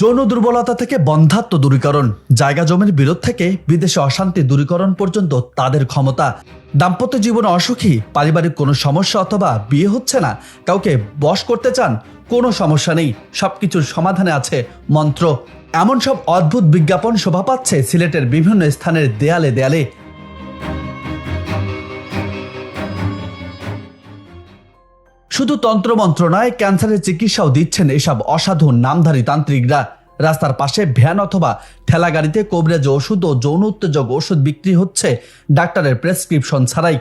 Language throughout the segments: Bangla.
যৌন দুর্বলতা থেকে বন্ধাত্ম দূরীকরণ, জায়গা জমির বিরোধ থেকে বিদেশে অশান্তি দূরীকরণ পর্যন্ত তাদের ক্ষমতা। দাম্পত্য জীবনে অসুখী, পারিবারিক কোনো সমস্যা অথবা বিয়ে হচ্ছে না, কাউকে বশ করতে চান, কোনো সমস্যা নেই, সবকিছুর সমাধানে আছে মন্ত্র। এমন সব অদ্ভুত বিজ্ঞাপন শোভা পাচ্ছে সিলেটের বিভিন্ন স্থানের দেয়ালে দেয়ালে। শুধু তন্ত্রমন্ত্র নয়, ক্যান্সারের চিকিৎসাও দিচ্ছেন এসব অসাধু নামধারী তান্ত্রিকরা। রাস্তার পাশে ভ্যান অথবা ঠেলাগাড়িতে কোবরেজ ওষুধ ও যৌন উত্তেজক ওষুধ বিক্রি হচ্ছে ডাক্তারের প্রেসক্রিপশন ছাড়াই।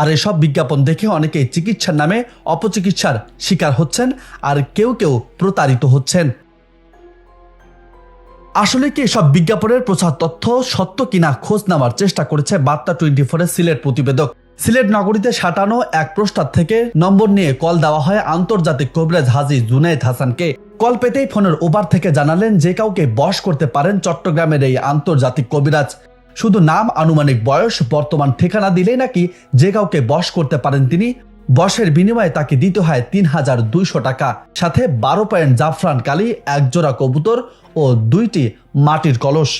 আর এসব বিজ্ঞাপন দেখে অনেকেই চিকিৎসার নামে অপচিকিৎসার শিকার হচ্ছেন আর কেউ কেউ প্রতারিত হচ্ছেন। আসলে কি এসব বিজ্ঞাপনের প্রচার তথ্য সত্য কিনা খোঁজ নেওয়ার চেষ্টা করেছে বার্তা টোয়েন্টি ফোরের সিলেট প্রতিবেদক। সিলেট নগরীতে সাঁটানো এক প্রস্তাব থেকে নম্বর নিয়ে কল দেওয়া হয় আন্তর্জাতিক কবিরাজ হাজি জুনাইদ হাসানকে। কল পেতেই ফোনের ওপার থেকে জানালেন যে কাউকে বশ করতে পারেন চট্টগ্রামের এই আন্তর্জাতিক কবিরাজ। শুধু নাম, আনুমানিক বয়স, বর্তমান ঠিকানা দিলেই নাকি যে কাউকে বশ করতে পারেন তিনি বসের বিনিময়ে তাকে দিতে হয় তিন হাজার দুইশো টাকা। সাথে বারো পয়েন্ট জাফরান কালি এক জোড়া কবুতর ও দুইটি মাটির কলস।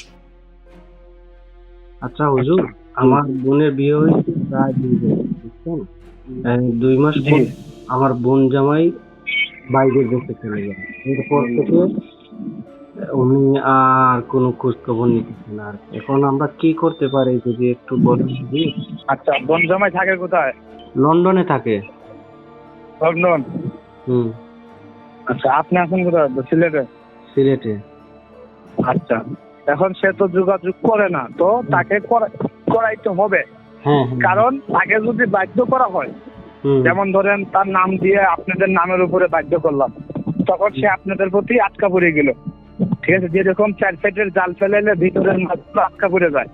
আচ্ছা হুজুর, আমার বোনের বিয়ে হয়েছে। প্রায় দুই বছর বুঝছেন দুই মাস পর আমার বোন জামাই বাইরের দেশে চলে যায়। এরপর থেকে উনি আর কোনো খোঁজ খবর নিতেছে না। এখন আমরা কি করতে পারি যদি একটু বলেন আচ্ছা বন জামাই থাকে কোথায়? লন্ডনে থাকে। লন্ডন? হুম। আচ্ছা আপনি এখন কোথায়? সিলেটে? সিলেটে। আচ্ছা এখন সে তো যোগাযোগ করে না তো তাকে করা- করাইতে হবে। হ্যাঁ হ্যাঁ কারণ তাকে যদি বাধ্য করা হয় যেমন ধরেন তার নাম দিয়ে আপনাদের নামের উপরে বাধ্য করলাম তখন সে আপনাদের প্রতি আটকা পড়ে গেল। ঠিক আছে যেরকম চার সাইডের জাল ফেলাইলে ভিতরের মাছগুলো আটকা পড়ে যায়।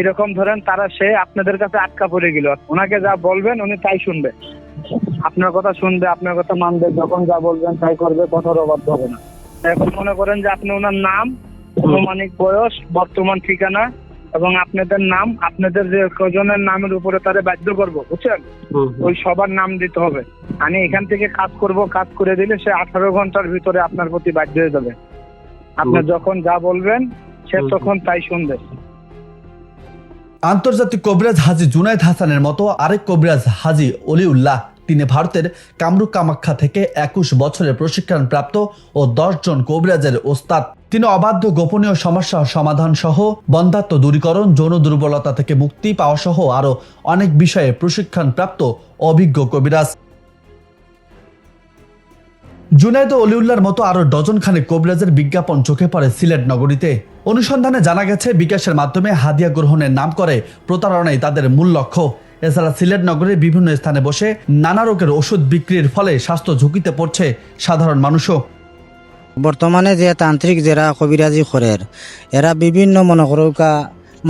এরকম ধরেন তারা সে আপনাদের কাছে আটকা পড়ে গেল। ওনাকে যা বলবেন উনি তাই শুনবে। আপনার কথা শুনবে আপনার কথা মানবে যখন যা বলবেন তাই করবে কথার অবাধ্য হবে না। এখন মনে করেন যে আপনি ওনার নাম অনুমানিক বয়স বর্তমান ঠিকানা এবং আপনাদের নাম আপনাদের যে কজনের নামের উপরে তারা বাধ্য করব বুঝছেন? ওই সবার নাম দিতে হবে। আমি এখান থেকে কাজ করব কাজ করে দিলে সে আঠারো ঘণ্টার ভিতরে আপনার প্রতি বাধ্য হয়ে যাবে। আপনি যখন যা বলবেন সে তখন তাই শুনবে। আন্তর্জাতিক কবিরাজ হাজি জুনায়েদ হাসানের মতো আরেক কবিরাজ হাজি অলিউল্লাহ তিনি ভারতের কামরূপ কামাখ্যা থেকে একুশ বছরের প্রশিক্ষণ প্রাপ্ত ও দশ জন কবিরাজের ওস্তাদ। তিনি অবাধ্য, গোপনীয় সমস্যা সমাধান সহ বন্ধাত্ম দূরীকরণ, যৌন দুর্বলতা থেকে মুক্তি পাওয়া সহ আরও অনেক বিষয়ে প্রশিক্ষণ প্রাপ্ত অভিজ্ঞ কবিরাজ। জুনাইদ ও অলিউল্লার মতো আরও ডজন খানেক কবিরাজের বিজ্ঞাপন চোখে পড়ে সিলেট নগরীতে। অনুসন্ধানে জানা গেছে, বিকাশের মাধ্যমে হাদিয়া গ্রহণের নাম করে প্রতারণাই তাদের মূল লক্ষ্য। এছাড়া সিলেট নগরের বিভিন্ন স্থানে বসে নানা রোগের ওষুধ বিক্রির ফলে স্বাস্থ্য ঝুঁকিতে পড়ছে সাধারণ মানুষও। বর্তমানে যে তান্ত্রিক যারা কবিরাজি করের এরা বিভিন্ন মনে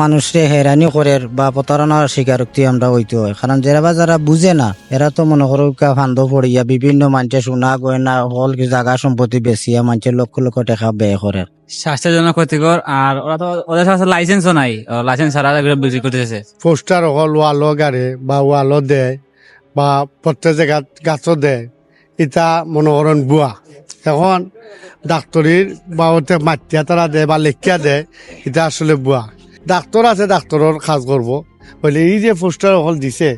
মানুষরে হেরানি করের বা প্রতারণার স্বীকারোক্তি আমরা হইতে হয়। কারণ যারা বা যারা বুঝে না এরা তো মনে করুকা ফান্দ পড়িয়া বিভিন্ন মানুষের সোনা গয়না হল কি জায়গা সম্পত্তি বেচিয়া মানুষের লক্ষ লক্ষ টাকা ব্যয় করে। স্বাস্থ্যের জন্য ক্ষতিকর আর ওরা তো ওদের কাছে লাইসেন্সও নাই। লাইসেন্স ছাড়া এগুলো বিক্রি করতেছে। পোস্টার হল ওয়ালও গাড়ে বা ওয়ালও দেয় বা প্রত্যেক জায়গাত গাছও দেয়। ইটা মনোহরণ বুয়া। এখন ডাক্তরির বা ওতে মাতিয়া তারা দেয় বা লেখিয়া দেয় এটা আসলে বুয়া। ডাক্তর আছে ডাক্তরের কাজ করব বলে এই যে পোস্টার হল দিছে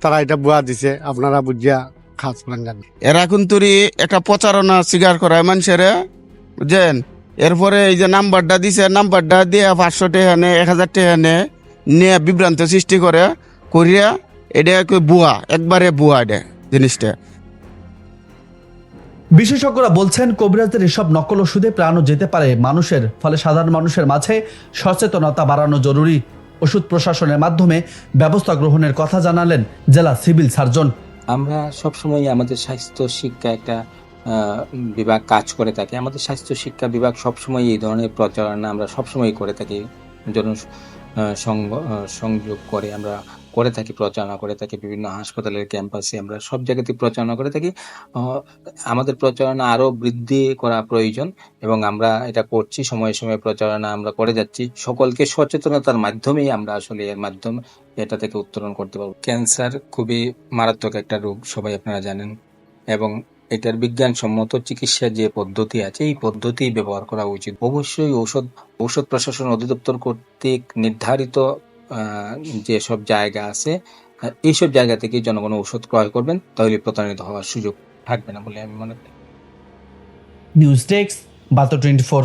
তারা এটা বুয়া দিছে আপনারা বুঝিয়া কাজ করেন জানেন এরা কিন্তু একটা প্রচারণা স্বীকার করায় মানুষের বুঝছেন এরপরে এই যে নাম্বারটা দিছে নাম্বারটা দিয়ে পাঁচশো টাকা এক হাজার টাকা নে নিয়ে বিভ্রান্ত সৃষ্টি করে করিয়া এটা বুয়া একবারে বুয়া এটা জিনিসটা বিশেষজ্ঞরা বলছেন, কবিরাজদের এসব নকল ওষুধে প্রাণও যেতে পারে। মানুষের, ফলে সাধারণ মানুষের মাঝে সচেতনতা বাড়ানো জরুরি। ওষুধ প্রশাসনের মাধ্যমে ব্যবস্থা গ্রহণের কথা জানালেন জেলা সিভিল সার্জন। আমরা সবসময় আমাদের স্বাস্থ্য শিক্ষা একটা বিভাগ কাজ করে থাকি। আমাদের স্বাস্থ্য শিক্ষা বিভাগ সবসময় এই ধরনের প্রচারণা আমরা সবসময় করে থাকি। জন সংযোগ করে আমরা করে থাকি, প্রচারণা করে থাকি, বিভিন্ন হাসপাতালের ক্যাম্পাসে আমরা সব জায়গাতে প্রচারণা করে থাকি। আমাদের প্রচারণা আরও বৃদ্ধি করা প্রয়োজন এবং আমরা এটা করছি, সময়ে সময়ে প্রচারণা আমরা করে যাচ্ছি। সকলকে সচেতনতার মাধ্যমেই আমরা আসলে এর মাধ্যমে এটা থেকে উত্তরণ করতে পারব। ক্যান্সার খুবই মারাত্মক একটা রোগ, সবাই আপনারা জানেন। এবং এটার বিজ্ঞানসম্মত চিকিৎসার যে পদ্ধতি আছে, এই পদ্ধতি ব্যবহার করা উচিত। অবশ্যই ঔষধ ঔষধ প্রশাসন অধিদপ্তর কর্তৃক নির্ধারিত যে সব জায়গা আছে এইসব জায়গা থেকে জনগণ ঔষধ ক্রয় করবেন, তাহলে প্রতারিত হওয়ার সুযোগ থাকবে না বলে আমি মনে করি। নিউজ ডেস্ক, বার্তা টোয়েন্টি ফোর।